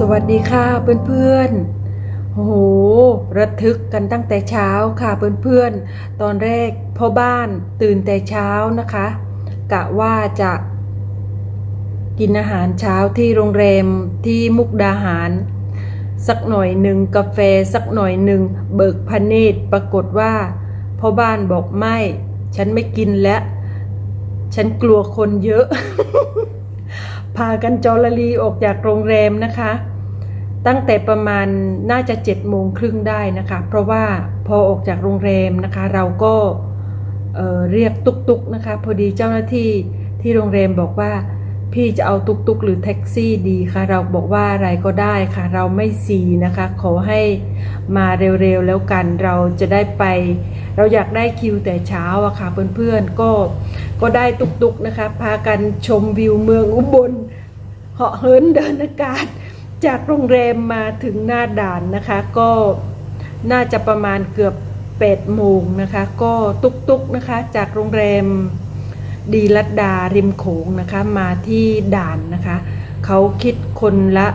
สวัสดีค่ะเพื่อนๆ โอ้โห ระทึกกันตั้งแต่เช้าค่ะเพื่อนๆ ตอนแรกพ่อบ้านตื่นแต่เช้านะคะ กะว่าจะกินอาหารเช้าที่โรงแรมที่มุกดาหาร สักหน่อยหนึ่งกาแฟสักหน่อยหนึ่งเบิกพเนตรปรากฏว่าพ่อบ้านบอกไม่ ฉันไม่กินแล้ว ฉันกลัวคนเยอะ พากันจอรลีออกจากโรงแรมนะคะ ตั้งแต่ประมาณน่าจะเจ็ดโมงครึ่งได้นะคะ เพราะว่าพอออกจากโรงแรมนะคะ เราก็เเรียกตุกตุกนะคะ พอดีเจ้าหน้าที่ที่โรงแรมบอกว่า พี่จะเอาตุกตุกหรือแท็กซี่ดีคะเราบอกว่าอะไรก็ได้ค่ะ เราไม่ซีนะคะ ขอให้มาเร็วๆแล้วกันเราจะได้ไป เราอยากได้คิวแต่เช้าอะค่ะเพื่อนๆก็ก็ได้ตุกๆนะคะ พากันชมวิวเมืองอุบล เหาะเหินเดินอากาศ จากโรงแรมมาถึงหน้าด่านนะคะ ก็น่าจะประมาณเกือบ8โมงนะคะ ก็ตุกๆนะคะ จากโรงแรมดีลัดดาริมโขงนะคะ มาที่ด่านนะคะ เขาคิดคนละ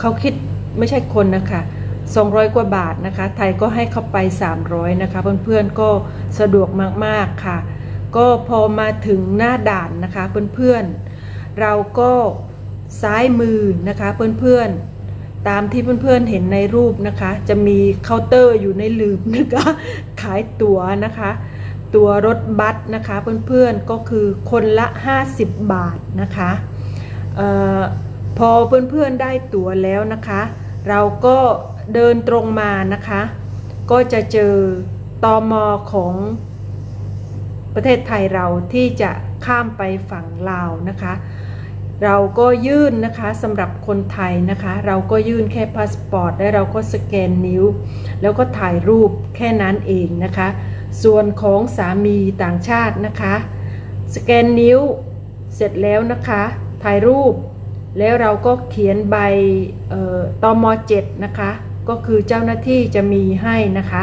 เขาคิดไม่ใช่คนนะคะ200 กว่าบาทนะคะ ไทยก็ให้เข้าไป 300 นะคะ เพื่อนๆก็สะดวกมากๆค่ะ ก็พอมาถึงหน้าด่านนะคะ เพื่อนๆ เราก็ ซ้ายมือนะคะเพื่อนๆ ตามที่เพื่อนๆเห็นในรูปนะคะ จะมีเคาน์เตอร์อยู่ในลืมนะคะขายตั๋วนะคะ ตั๋วรถบัสนะคะเพื่อนๆก็คือคนละ 50 บาทนะคะออพอเพื่อนๆได้ตั๋วแล้วนะคะ เราก็เดินตรงมานะคะ ก็จะเจอตอมอของประเทศไทยเราที่จะข้ามไปฝั่งลาวนะคะ เราก็ยื่นนะคะสำหรับคนไทยนะคะ เราก็ยื่นแค่พาสปอร์ตและเราก็สแกนนิ้ว แล้วก็ถ่ายรูปแค่นั้นเองนะคะ ส่วนของสามีต่างชาตินะคะ สแกนนิ้วเสร็จแล้วนะคะ ถ่ายรูป แล้วเราก็เขียนใบเอ่อตม7นะคะ ก็คือเจ้าหน้าที่จะมีให้นะคะ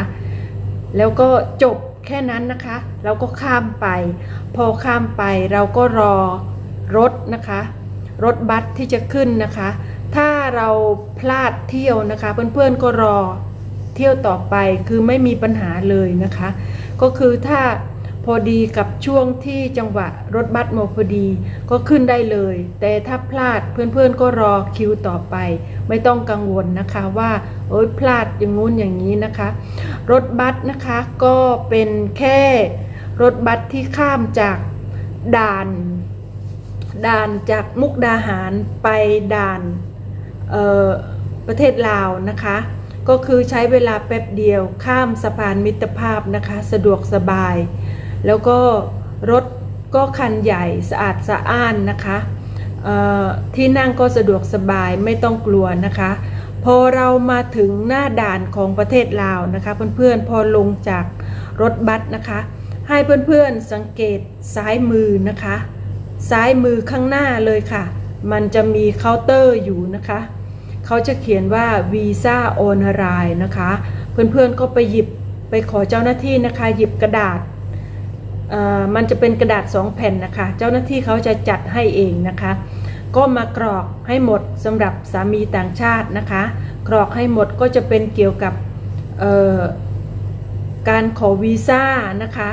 แล้วก็จบแค่นั้นนะคะ เราก็ข้ามไป พอข้ามไปเราก็รอรถนะคะ รถบัสที่จะขึ้นนะคะ ถ้าเราพลาดเที่ยวนะคะ เพื่อนๆก็รอเที่ยวต่อไปคือไม่มีปัญหาเลยนะคะ ก็คือถ้าพอดีกับช่วงที่จังหวะรถบัสโมพอดีก็ขึ้นได้เลย แต่ถ้าพลาดเพื่อนๆก็รอคิวต่อไป ไม่ต้องกังวลนะคะว่าโอ๊ยพลาดอย่างงู้นอย่างนี้นะคะ รถบัสนะคะก็เป็นแค่รถบัสที่ข้ามจากด่าน ด่านจากมุกดาหารไปด่านประเทศลาวนะคะ ก็คือใช้เวลาแป๊บเดียวข้ามสะพานมิตรภาพนะคะ สะดวกสบาย แล้วก็รถก็คันใหญ่สะอาดสะอ้านนะคะที่นั่งก็สะดวกสบายไม่ต้องกลัวนะคะ พอเรามาถึงหน้าด่านของประเทศลาวนะคะ เพื่อนๆพอลงจากรถบัสนะคะ ให้เพื่อนๆสังเกตซ้ายมือนะคะ ซ้ายมือข้างหน้าเลยค่ะ มันจะมีเคาน์เตอร์อยู่นะคะ เขาจะเขียนว่าวีซ่าออนไลน์นะคะ เพื่อนๆก็ไปหยิบไปขอเจ้าหน้าที่นะคะ หยิบกระดาษอ่อมันจะเป็นกระดาษสองแผ่นนะคะ เจ้าหน้าที่เขาจะจัดให้เองนะคะ ก็มากรอกให้หมดสำหรับสามีต่างชาตินะคะ กรอกให้หมดก็จะเป็นเกี่ยวกับเอ่อการขอวีซ่านะคะ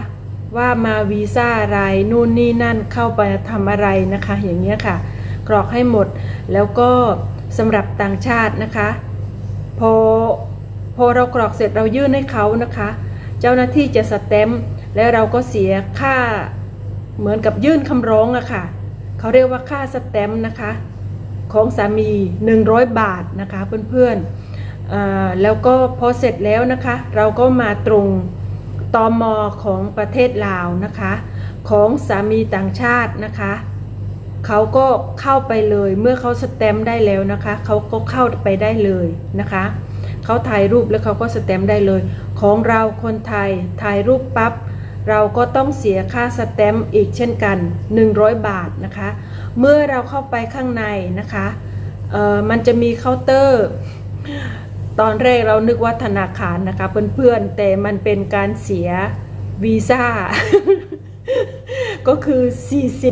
ว่ามาวีซ่าอะไรนู่นนี่นั่นเข้าไปทำอะไรนะคะ อย่างเงี้ยค่ะ กรอกให้หมดแล้วก็สำหรับต่างชาตินะคะ พอพอเรากรอกเสร็จเรายื่นให้เขานะคะ เจ้าหน้าที่จะสแตมป์แล้วเราก็เสียค่าเหมือนกับยื่นคำร้องอะค่ะเขาเรียกว่าค่าสแตมป์นะคะ ของสามี 100 บาทนะคะเพื่อนๆแล้วก็พอเสร็จแล้วนะคะ เราก็มาตรง ตอมอของประเทศลาวนะคะ ของสามีต่างชาตินะคะเขาก็เข้าไปเลยเมื่อเขาสแตมป์ได้แล้วนะคะเขาก็เข้าไปได้เลยนะคะเขาถ่ายรูปแล้วเขาก็สแตมป์ได้เลย ของเราคนไทยถ่ายรูปปั๊บเราก็ต้องเสียค่าสแตมป์อีกเช่นกัน 100 บาทนะคะ เมื่อเราเข้าไปข้างในนะคะเออมันจะมีเคาน์เตอร์ ตอนแรกเรานึกว่าธนาคารนะคะ เพื่อนๆ แต่มันเป็นการเสียวีซ่า ก็คือ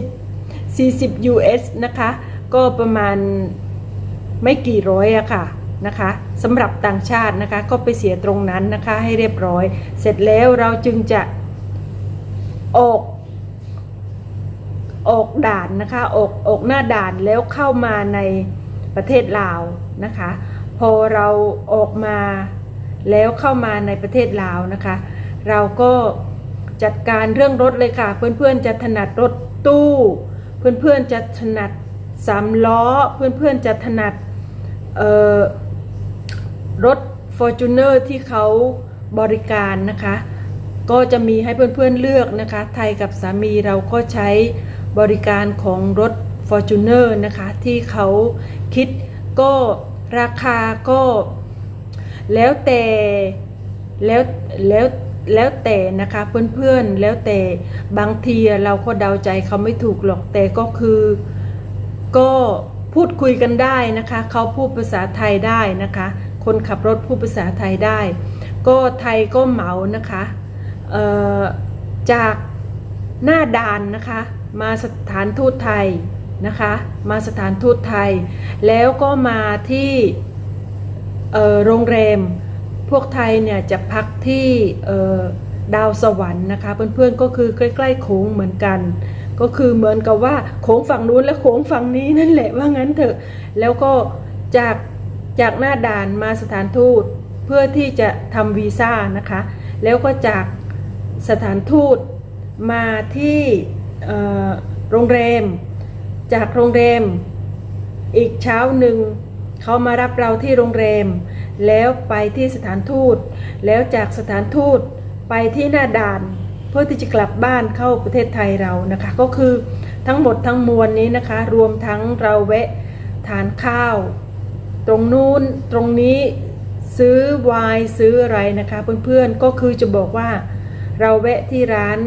40 40 US นะคะ ก็ประมาณไม่กี่ร้อยอะค่ะนะคะสำหรับต่างชาตินะคะ ก็ไปเสียตรงนั้นนะคะให้เรียบร้อย เสร็จแล้วเราจึงจะออกออกด่านนะคะออกออกหน้าด่านแล้วเข้ามาในประเทศลาวนะคะ พอเราออกมาแล้วเข้ามาในประเทศลาวนะคะ เราก็จัดการเรื่องรถเลยค่ะ เพื่อนๆจะถนัดรถตู้ เพื่อนๆจะถนัดสามล้อ เพื่อนๆจะถนัดเอ่อรถ f o r t u n e r ที่เขาบริการนะคะ ก็จะมีให้เพื่อนๆเลือกนะคะ ไทยกับสามีเราก็ใช้บริการของรถ f o r t u n e r นะคะ ที่เขาคิดก็ ราคาก็แล้วแต่แล้วแล้วแล้วแต่นะคะเพื่อนๆแล้วแต่บางทีเราก็เดาใจเขาไม่ถูกหรอกแต่ก็คือก็พูดคุยกันได้นะคะเขาพูดภาษาไทยได้นะคะ คนขับรถพูดภาษาไทยได้ ก็ไทยก็เหมานะคะจากหน้าด่านนะคะ มาสถานทูตไทย นะคะ มาสถานทูตไทย แล้วก็มาที่โรงแรม พวกไทยเนี่ยจะพักที่ดาวสวรรค์นะคะ เพื่อนๆก็คือใกล้ๆโค้งเหมือนกัน ก็คือเหมือนกับว่าโค้งฝั่งนู้นและโค้งฝั่งนี้นั่นแหละว่างั้นเถอะ แล้วก็จากจากหน้าด่านมาสถานทูตเพื่อที่จะทำวีซ่านะคะ แล้วก็จากสถานทูตมาที่โรงแรม จากโรงแรม อีกเช้าหนึ่งเขามารับเราที่โรงแรม แล้วไปที่สถานทูต แล้วจากสถานทูตไปที่หน้าด่านเพื่อที่จะกลับบ้านเข้าประเทศไทยเรานะคะ ก็คือทั้งหมดทั้งมวลนี้นะคะ รวมทั้งเราแวะทานข้าว ตรงนู้นตรงนี้ซื้อไวน์ซื้ออะไรนะคะเพื่อนๆก็คือจะบอกว่าเราแวะที่ร้าน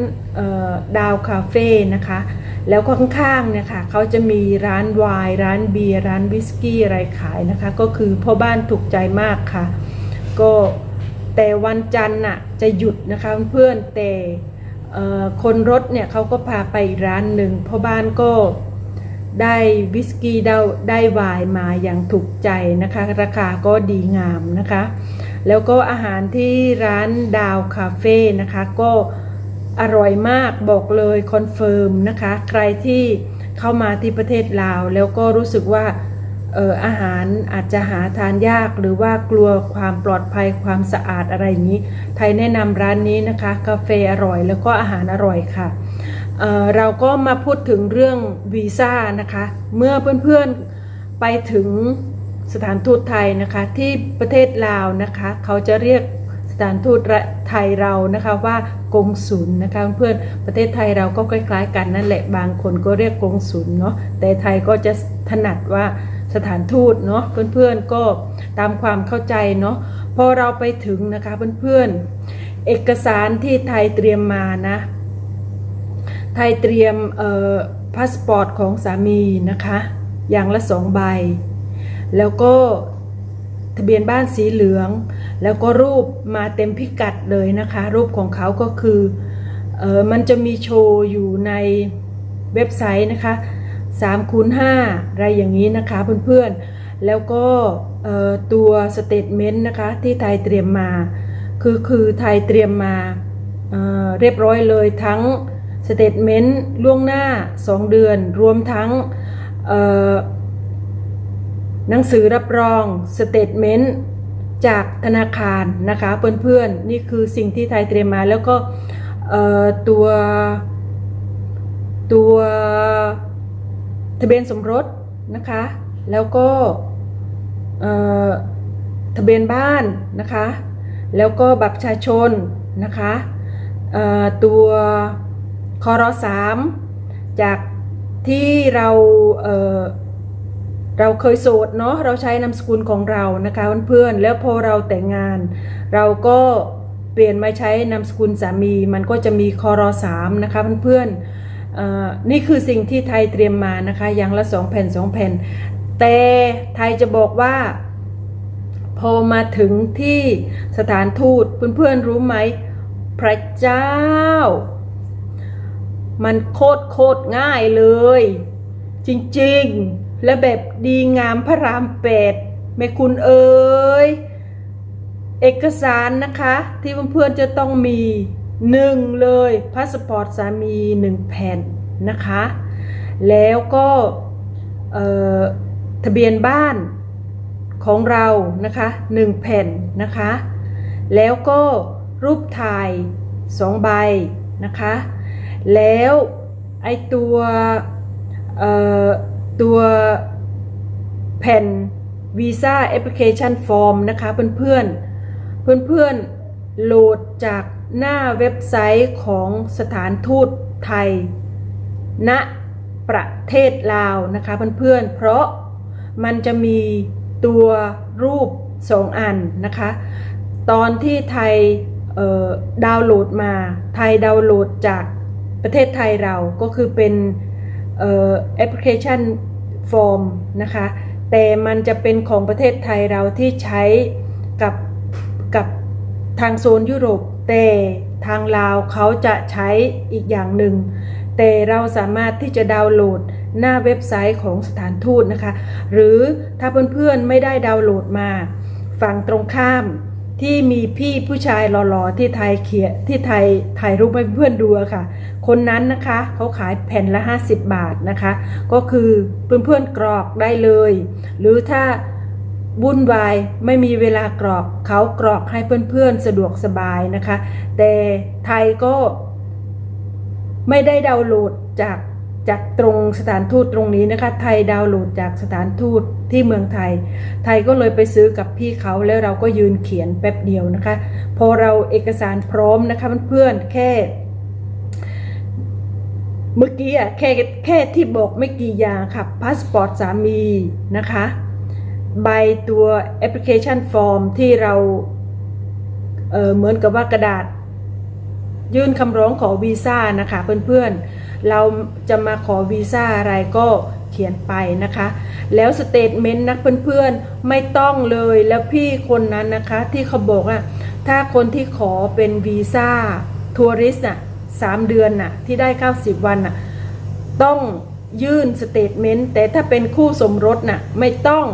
ดาวคาเฟ่นะคะ แล้วก็ข้างๆเนี่ยค่ะเขาจะมีร้านไวน์ร้านเบียร์ร้านวิสกี้อะไรขายนะคะ ก็คือพ่อบ้านถูกใจมากค่ะ ก็แต่วันจันทร์น่ะจะหยุดนะคะเพื่อนแต่คนรถเนี่ยเขาก็พาไปอีกร้านหนึ่งพ่อบ้านก็ได้วิสกี้ได้ได้วน์มาอย่างถูกใจนะคะ ราคาก็ดีงามนะคะ แล้วก็อาหารที่ร้านดาวคาเฟ่นะคะก็ อร่อยมากบอกเลยคอนเฟิร์มนะคะ ใครที่เข้ามาที่ประเทศลาว แล้วก็รู้สึกว่าเอออาหารอาจจะหาทานยากหรือว่ากลัวความปลอดภัยความสะอาดอะไรนี้ ไทยแนะนำร้านนี้นะคะ กาแฟอร่อยแล้วก็อาหารอร่อยค่ะเออเราก็มาพูดถึงเรื่องวีซ่านะคะ เมื่อเพื่อนๆไปถึงสถานทูตไทยนะคะที่ประเทศลาวนะคะ เขาจะเรียกสถานทูตไทยเรานะคะว่า กงสุลนะคะเพื่อนประเทศไทยเราก็คล้ายๆ กันนั่นแหละบางคนก็เรียกกงสุลเนาะแต่ไทยก็จะถนัดว่าสถานทูตเนาะเพื่อนๆก็ตามความเข้าใจเนาะพอเราไปถึงนะคะเพื่อนๆเอกสารที่ไทยเตรียมมานะไทยเตรียมพาสปอร์ตของสามีนะคะ อย่างละสองใบ แล้วก็ทะเบียนบ้านสีเหลือง แล้วก็รูปมาเต็มพิกัดเลยนะคะ รูปของเขาก็คือเออมันจะมีโชว์อยู่ในเว็บไซต์นะคะ3คูณ5อะไรอย่างนี้นะคะเพื่อนๆ แล้วก็ตัวสเตทเมนต์นะคะที่ไทยเตรียมมา คือคือไทยเตรียมมาเเรียบร้อยเลยทั้งสเตทเมนต์ล่วงหน้า 2 เดือน รวมทั้งหนังสือรับรองสเตทเมนต์ จากธนาคารนะคะเพื่อนๆนี่คือสิ่งที่ไทยเตรียมมาแล้วก็ตัวตัวทะเบียนสมรสนะคะ แล้วก็ทะเบียนบ้านนะคะ แล้วก็บัตรประชาชนนะคะตัวคอรสามจากที่เราเเราเคยโสดเนาะเราใช้นามสกุลของเรานะคะเพื่อนๆแล้วพอเราแต่งงาน เราก็เปลี่ยนมาใช้นามสกุลสามี มันก็จะมีคอรสามนะคะเพื่อนๆเอ่อนี่คือสิ่งที่ไทยเตรียมมานะคะอย่างละสองแผ่นสองแผ่น แต่ไทยจะบอกว่า พอมาถึงที่สถานทูตเพื่อนๆรู้ไหมพระเจ้า มันโคตรโคตรง่ายเลย จริง และแบบดีงามพระรามแปดแม่คุณเอ๋ยเอกสารนะคะ ที่เพื่อนๆจะต้องมีหนึ่งเลยพาสปอร์ตสามีหนึ่งแผ่นนะคะ แล้วก็ทะเบียนบ้านของเรานะคะหนึ่งแผ่นนะคะ แล้วก็รูปถ่ายสองใบนะคะ แล้วไอตัวเอ่อ ตัวแผ่นวีซ่าแอปพลิเคชันฟอร์มนะคะเพื่อนๆ เพื่อนๆ โหลดจากหน้าเว็บไซต์ของสถานทูตไทย ณ ประเทศลาวนะคะเพื่อนๆ เพราะมันจะมีตัวรูปสองอันนะคะ ตอนที่ไทยเอ่อดาวน์โหลดมา ไทยดาวน์โหลดจากประเทศไทยเราก็คือเป็น แอปพลิเคชันฟอร์มนะคะ แต่มันจะเป็นของประเทศไทยเราที่ใช้กับกับทางโซนยุโรป แต่ทางลาวเขาจะใช้อีกอย่างหนึ่ง แต่เราสามารถที่จะดาวน์โหลดหน้าเว็บไซต์ของสถานทูตนะคะ หรือถ้าเพื่อนๆไม่ได้ดาวน์โหลดมา ฝั่งตรงข้าม ที่มีพี่ผู้ชายหล่อๆที่ไทยเขียที่ไทยถ่ายรูปให้เพื่อนดูอะค่ะ คนนั้นนะคะเขาขายแผ่นละ 50 บาทนะคะ ก็คือเพื่อนๆกรอกได้เลย หรือถ้าวุ่นวายไม่มีเวลากรอกเขากรอกให้เพื่อนๆสะดวกสบายนะคะ แต่ไทยก็ไม่ได้ดาวน์โหลดจากจากตรงสถานทูตตรงนี้นะคะ ไทยดาวน์โหลดจากสถานทูต ที่เมืองไทย ไทยก็เลยไปซื้อกับพี่เขาแล้วเราก็ยืนเขียนแป๊บเดียวนะคะ พอเราเอกสารพร้อมนะคะเพื่อนๆแค่เมื่อกี้อะแค่แค่ที่บอกไม่กี่อย่างค่ะพาสปอร์ตสามีนะคะ ใบตัวแอปพลิเคชันฟอร์มที่เราเเหมือนกับว่ากระดาษ ยื่นคำร้องขอวีซ่านะคะเพื่อนๆ เราจะมาขอวีซ่าอะไรก็ เขียนไปนะคะ แล้วสเตทเมนต์นักเพื่อนๆไม่ต้องเลยแล้วพี่คนนั้นนะคะที่เขาบอกอะถ้าคนที่ขอเป็นวีซ่าทัวริสต์อะสามเดือนน่ะที่ได้ 90 วันน่ะต้องยื่นสเตทเมนต์แต่ถ้าเป็นคู่สมรสน่ะไม่ต้อง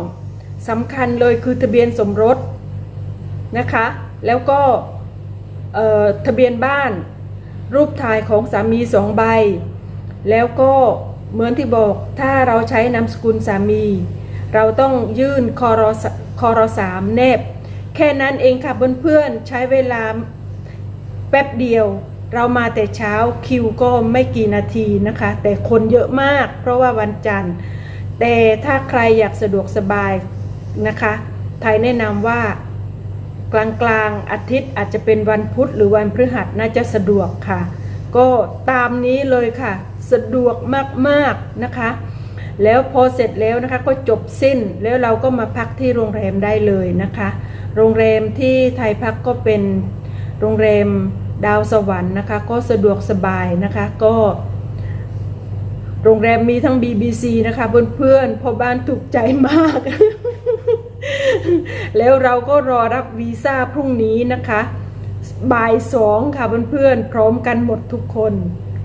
สำคัญเลยคือทะเบียนสมรสนะคะ แล้วก็ทะเบียนบ้านรูปถ่ายของสามีสองใบ แล้วก็ เหมือนที่บอกถ้าเราใช้นามสกุลสามี เราต้องยื่นคอรสคอรอสามแนบ แค่นั้นเองค่ะเพื่อนๆใช้เวลาแป๊บเดียว เรามาแต่เช้าคิวก็ไม่กี่นาทีนะคะ แต่คนเยอะมาก เพราะว่าวันจันทร์ แต่ถ้าใครอยากสะดวกสบายนะคะไทยแนะนำว่ากลางกลางอาทิตย์อาจจะเป็นวันพุธหรือวันพฤหัสน่าจะสะดวกค่ะ ก็ตามนี้เลยค่ะ สะดวกมากๆนะคะ แล้วพอเสร็จแล้วนะคะก็จบสิ้นแล้วเราก็มาพักที่โรงแรมได้เลยนะคะ โรงแรมที่ไทยพักก็เป็นโรงแรมดาวสวรรค์นะคะ ก็สะดวกสบายนะคะก็โรงแรมมีทั้ง BBC นะคะเพื่อนๆพอบ้านถูกใจมาก แล้วเราก็รอรับวีซ่าพรุ่งนี้นะคะ บ่ายสองค่ะเพื่อนๆพร้อมกันหมดทุกคน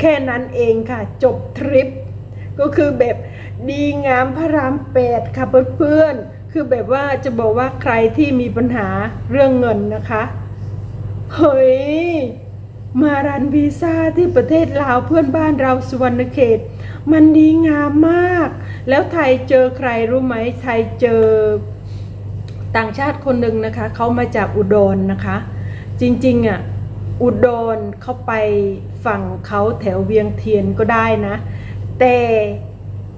แค่นั้นเองค่ะ จบทริป ก็คือแบบดีงามพระรามแปดค่ะเพื่อนๆ คือแบบว่าจะบอกว่าใครที่มีปัญหาเรื่องเงินนะคะ เฮ้ย มารันวีซ่าที่ประเทศลาวเพื่อนบ้านเราสุวรรณเขต มันดีงามมาก แล้วไทยเจอใครรู้ไหมไทยเจอต่างชาติคนหนึ่งนะคะ เขามาจากอุดรนะคะ จริงๆอะ อุดรเขาไปฝั่งเขาแถวเวียงเทียนก็ได้นะ แต่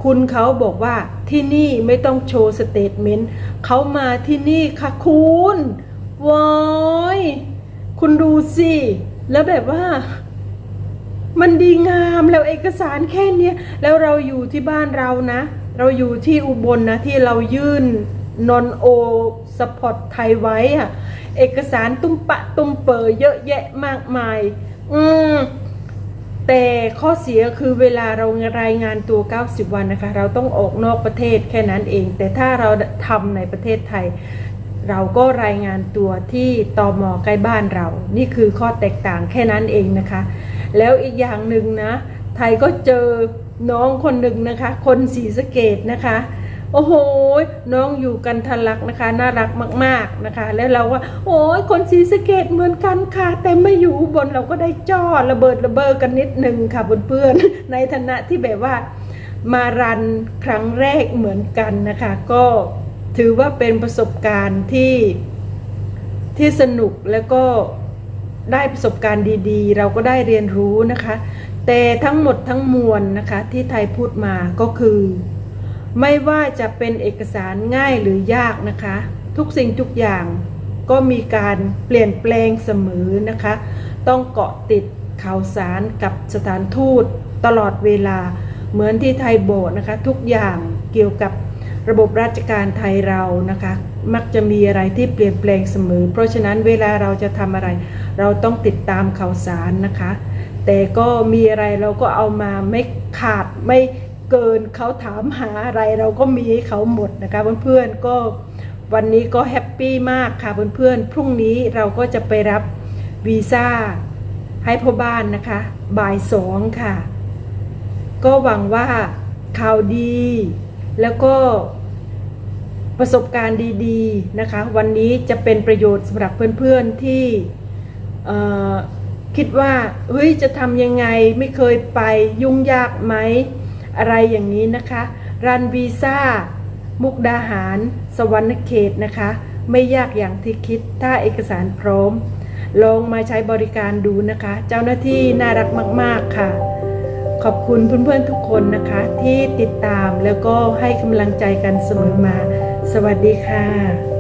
คุณเขาบอกว่าที่นี่ไม่ต้องโชว์สเตทเมนต์เขามาที่นี่ค่ะคุณว้ยคุณดูสิ แล้วแบบว่า มันดีงามแล้วเอกสารแค่เนี้ยแล้วเราอยู่ที่บ้านเรานะ เราอยู่ที่อุบลนะที่เรายื่นนอนโอสปอร์ตไทยไว้อะ เอกสารตุ้มปะตุ้มเปิเยอะแยะมากมาย อืมแต่ข้อเสียคือเวลาเรารายงานตัว 90 วันนะคะ เราต้องออกนอกประเทศแค่นั้นเอง แต่ถ้าเราทำในประเทศไทย เราก็รายงานตัวที่ตอมอใกล้บ้านเรา นี่คือข้อแตกต่างแค่นั้นเองนะคะ แล้วอีกอย่างหนึ่งนะ ไทยก็เจอน้องคนหนึ่งนะคะ คนสีสะเกตนะคะ โอ้โห น้องอยู่กันทะลักนะคะ น่ารักมาก ๆนะคะ แล้วเราว่า โอ้ยคนศรีสะเกดเหมือนกันค่ะ แต่ไม่อยู่บนเราก็ได้จ้อระเบิดระเบ้อกันนิดนึงค่ะเพื่อนๆในฐานะที่แบบว่ามารันครั้งแรกเหมือนกันนะคะ ก็ถือว่าเป็นประสบการณ์ที่ที่สนุกแล้วก็ได้ประสบการณ์ดีๆ เราก็ได้เรียนรู้นะคะ แต่ทั้งหมดทั้งมวลนะคะ ที่ไทยพูดมาก็คือ ไม่ว่าจะเป็นเอกสารง่ายหรือยากนะคะ ทุกสิ่งทุกอย่างก็มีการเปลี่ยนแปลงเสมอนะคะ ต้องเกาะติดข่าวสารกับสถานทูตตลอดเวลาเหมือนที่ไทยโบสนะคะ ทุกอย่างเกี่ยวกับระบบราชการไทยเรานะคะ มักจะมีอะไรที่เปลี่ยนแปลงเสมอ เพราะฉะนั้นเวลาเราจะทำอะไร เราต้องติดตามข่าวสารนะคะ แต่ก็มีอะไรเราก็เอามาไม่ขาดไม่ เกินเขาถามหาอะไรเราก็มีให้เขาหมดนะคะเพื่อนๆก็วันนี้ก็แฮปปี้มากค่ะเพื่อนๆพรุ่งนี้เราก็จะไปรับวีซ่าให้พ่อบ้านนะคะบ่ายสองค่ะ ก็หวังว่าข่าวดี แล้วก็ประสบการณ์ดีๆนะคะ วันนี้จะเป็นประโยชน์สำหรับเพื่อนๆที่เอ่คิดว่าเฮ้ยจะทำยังไงไม่เคยไปยุ่งยากไหม อะไรอย่างนี้นะคะ รันวีซ่า มุกดาหาร สวรรณเขตนะคะ ไม่ยากอย่างที่คิดถ้าเอกสารพร้อม ลองมาใช้บริการดูนะคะ เจ้าหน้าที่น่ารักมาก ๆ ค่ะ ขอบคุณเพื่อน ๆ ทุกคนนะคะ ที่ติดตามแล้วก็ให้กำลังใจกันเสมอมา สวัสดีค่ะ